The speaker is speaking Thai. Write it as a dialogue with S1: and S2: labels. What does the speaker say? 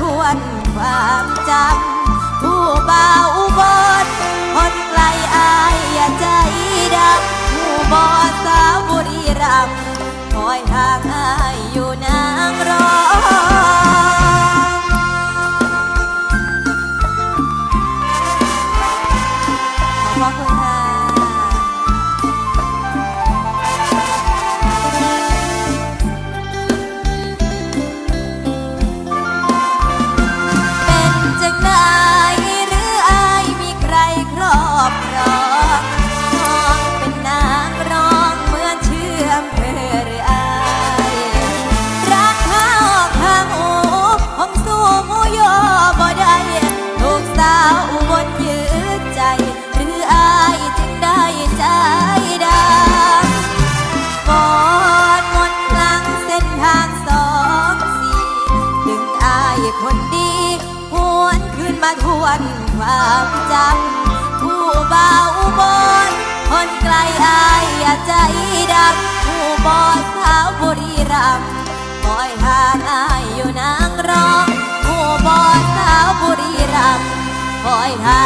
S1: ทวนความจำผู้เบาอุบลคนไกลอายอย่าใจดำผู้บ่อสาวบุรีรัมคอยทางอายอยู่ใน มาทวนความจำผู้เบาบนคนไกลอายอยาใจดำผู้บอดสาวบุรีรัมย์คอยหาอายอยู่นางรองผู้บอดสาวบุรีรัมย์คอยหา